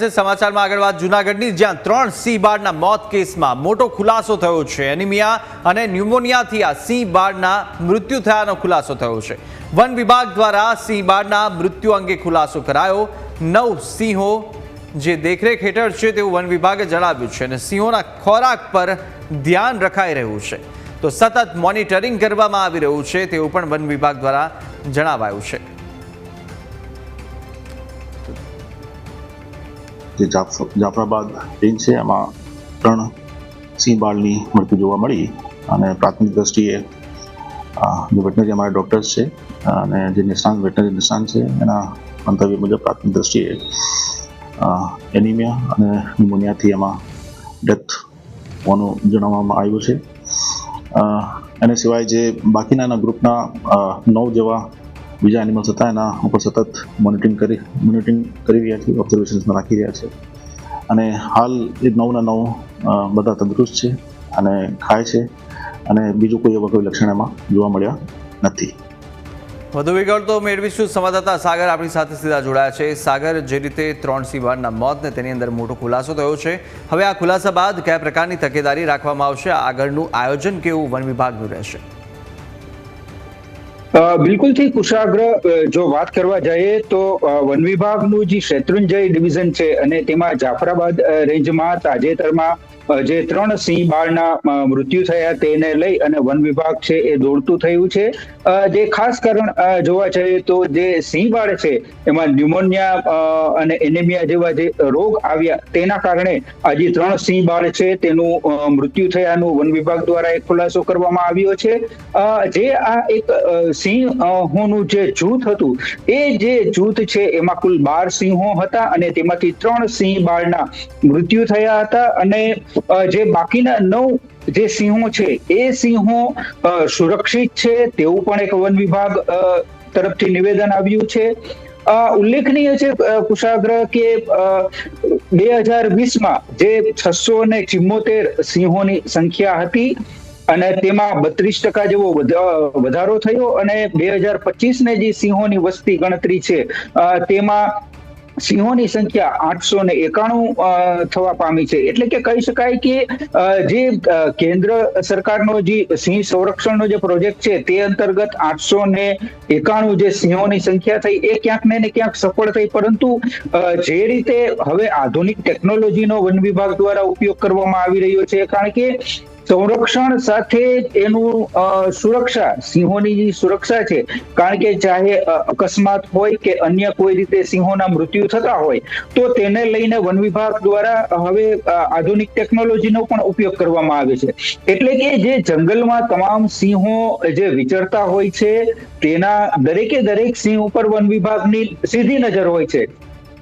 સમાચારમાં આગળ વાત જ્યાં ત્રણ સિંહ બાળના મોત કેસમાં મોટો ખુલાસો થયો છે. એનિમિયા અને ન્યુમોનિયાથી આ સિંહ બાળના મૃત્યુ થયાનો ખુલાસો થયો છે. વન વિભાગ દ્વારા સિંહ બાળના મૃત્યુ અંગે ખુલાસો કરાયો. નવ સિંહો જે દેખરેખ હેઠળ છે તેવું વન વિભાગે જણાવ્યું છે અને સિંહોના ખોરાક પર ધ્યાન રખાઈ રહ્યું છે. તો સતત મોનિટરિંગ કરવામાં આવી રહ્યું છે તેવું પણ વન વિભાગ દ્વારા જણાવાયું છે. જે જાફ- જાફરાબાદ રેન્જ છે, એમાં ત્રણ સિંહ બાળની મૃત્યુ જોવા મળી અને પ્રાથમિક દ્રષ્ટિએ જે વેટનરી અમારા ડૉક્ટર્સ છે, અને જે નિષ્ણાંત વેટનરી નિષ્ણાંત છે, એના મંતવ્ય મુજબ પ્રાથમિક દ્રષ્ટિએ એનિમિયા અને ન્યુમોનિયાથી એમાં ડેથ હોવાનું જણાવવામાં આવ્યું છે. એને સિવાય જે બાકીના ગ્રુપના નવ જેવા બીજા એનિમલ્સ હતા, એના ઉપર સતત મોનિટરિંગ કરી મોનિટરિંગ કરી રહ્યા છે ઓબ્ઝર્વેશન્સમાં રાખી રહ્યા છે. અને હાલ એ નવના નવ બધા તંદુરસ્ત છે અને ખાય છે અને બીજું કોઈ એવા કોઈ લક્ષણ એમાં જોવા મળ્યા નથી. વધુ વિગતો મેળવીશું સંવાદદાતા સાગર આપણી સાથે સીધા જોડાયા છે. સાગર, જે રીતે ત્રણ સિંહવાળના મોત ને તેની અંદર મોટો ખુલાસો થયો છે, હવે આ ખુલાસા બાદ કયા પ્રકારની તકેદારી રાખવામાં આવશે આગળનું આયોજન કેવું વન વિભાગનું રહેશે? બિલકુલથી કુશાગ્ર જો વાત કરવા જઈએ તો વન વિભાગનું જે શેત્રુંજય ડિવિઝન છે અને તેમાં જાફરાબાદ રેન્જમાં તાજેતરમાં જે ત્રણ સિંહ બાળના મૃત્યુ થયા તેને લઈ અને વન વિભાગ છે એ દોડતું થયું છે. જે ખાસ કારણ જોવા જઈએ તો જે સિંહ બાળ છે, એમાં ન્યુમોનિયા અને એનેમિયા જેવા જે રોગ આવ્યા તેના કારણે આજે ત્રણ સિંહ બાળ છે તેનું મૃત્યુ થયાનું વન વિભાગ દ્વારા એક ખુલાસો કરવામાં આવ્યો છે. જે આ એક સિંહોનું જે જૂથ હતું, એ જે જૂથ છે એમાં કુલ બાર સિંહો હતા અને તેમાંથી ત્રણ સિંહ બાળના મૃત્યુ થયા હતા અને જે બાકીના નવ જે સિંહો છે, એ સિંહો સુરક્ષિત છે. તેવું પણ એક વન વિભાગ તરફથી નિવેદન આવ્યું છે. ઉલ્લેખનીય છે કુશાગ્રહ કે બે હજાર વીસમાં જે છસો ને ચિમ્મોતેર સિંહોની સંખ્યા હતી અને તેમાં બત્રીસ ટકા જેવો વધ- વધારો થયો અને બે હજાર પચીસ ને જે સિંહોની વસ્તી ગણતરી છે તેમાં સિંહોની સંખ્યા આઠસો ને એકાણું થવા પામી છે. એટલે કે કહી શકાય કે જે કેન્દ્ર સરકારનો જે સિંહ સંરક્ષણનો જે પ્રોજેક્ટ છે તે અંતર્ગત આઠસો ને એકાણું જે સિંહોની સંખ્યા થઈ એ ક્યાંક ને ક્યાંક સફળ થઈ. પરંતુ જે રીતે હવે આધુનિક ટેકનોલોજીનો વન વિભાગ દ્વારા ઉપયોગ કરવામાં આવી રહ્યો છે, કારણ કે સંરક્ષણ સાથે એનું સુરક્ષા, સિંહોની જે સુરક્ષા છે, કારણ કે ચાહે અકસ્માત હોય કે અન્ય કોઈ રીતે સિંહોના મૃત્યુ થતા હોય, તો તેને લઈને વન વિભાગ દ્વારા હવે આધુનિક ટેકનોલોજીનો પણ ઉપયોગ કરવામાં આવે છે. એટલે કે જે જંગલમાં તમામ સિંહો જે વિચરતા હોય છે, તેના દરેકે દરેક સિંહ ઉપર વન વિભાગની સીધી નજર હોય છે.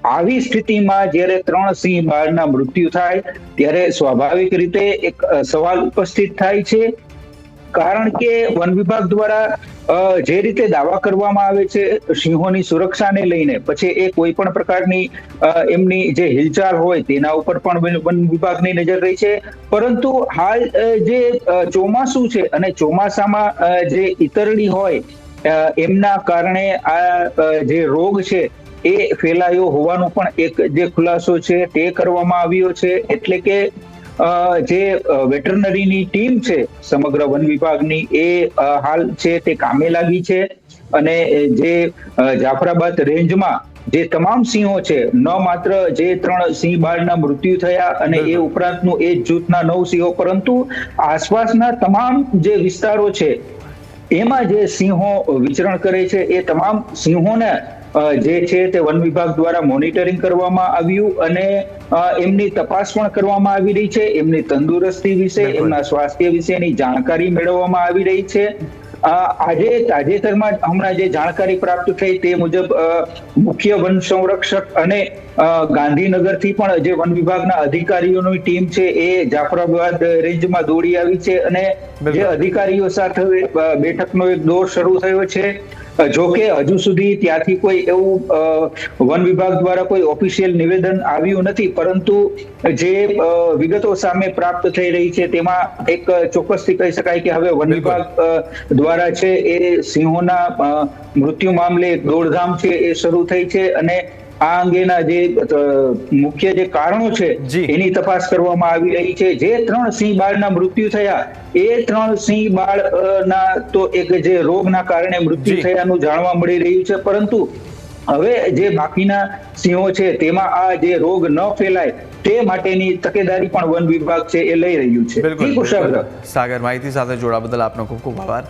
આવી સ્થિતિમાં જ્યારે ત્રણ સિંહ બાળના મૃત્યુ થાય, ત્યારે સ્વાભાવિક રીતે એક સવાલ ઉપસ્થિત થાય છે. કારણ કે વન વિભાગ દ્વારા જે રીતે દાવા કરવામાં આવે છે, સિંહોની સુરક્ષાને લઈને, પછી એ કોઈ પણ પ્રકારની એમની જે હિલચાલ હોય તેના ઉપર પણ વન- વિભાગની નજર રહી છે. પરંતુ હાલ જે ચોમાસું છે અને ચોમાસામાં જે ઈતરડી હોય એમના કારણે આ જે રોગ છે એ ફેલાયો હોવાનો પણ એક જે ખુલાસો છે તે કરવામાં આવ્યો છે. એટલે કે જે વેટરનરીની ટીમ છે સમગ્ર વન વિભાગની એ હાલ છે તે કામે લાગી છે. અને જે જાફરાબાદ રેન્જમાં જે તમામ સિંહો છે ન માત્ર જે ત્રણ સિંહ બાળના મૃત્યુ થયા અને એ ઉપરાંતનું એ જૂથના નવ સિંહો પરંતુ આસપાસના તમામ જે વિસ્તારો છે એમાં જે સિંહો વિચરણ કરે છે એ તમામ સિંહોને જે છે તે વન વિભાગ દ્વારા મોનિટરિંગ કરવામાં આવ્યું અને એમની તપાસ પણ કરવામાં આવી રહી છે. એમની તંદુરસ્તી વિશે એમના સ્વાસ્થ્ય વિશેની જાણકારી મેળવવામાં આવી રહી છે. આજે તાજેતરમાં હમણાં જે જાણકારી પ્રાપ્ત થઈ તે મુજબ મુખ્ય વન સંરક્ષક અને ગાંધીનગર ગાંધીનગરથી પણ જે વન વિભાગના અધિકારીઓની ટીમ છે એ જાફરાબાદ રેન્જમાં દોડી આવી છે અને. જે અધિકારીઓ સાથે બેઠકનો એક દોર શરૂ થયો છે. જો કે હજુ સુધી ત્યાંથી કોઈ એવું વન વિભાગ દ્વારા કોઈ ઓફિશિયલ નિવેદન આવ્યું નથી પરંતુ જે વિગતો સામે પ્રાપ્ત થઈ રહી છે તેમાં એક ચોક્કસથી કહી શકાય કે હવે વન વિભાગ દ્વારા છે એ સિંહોના મૃત્યુ મામલે દોડધામ છે એ શરૂ થઈ છે અને આ અંગેના જે મુખ્ય જે કારણો છે. એની તપાસ કરવામાં આવી રહી છે. જે ત્રણ સિંહ બાળના મૃત્યુ થયા એ ત્રણ સિંહ બાળ ના તો એક જે રોગના કારણે મૃત્યુ થયાનું જાણવા મળી રહ્યું છે. પરંતુ હવે જે બાકીના સિંહો છે તેમાં આ જે રોગ ન ફેલાય તે માટેની તકેદારી પણ વન વિભાગ છે એ લઈ રહ્યું છે. સાગર માહિતી સાથે જોડા બદલ આપનો ખૂબ ખૂબ આભાર.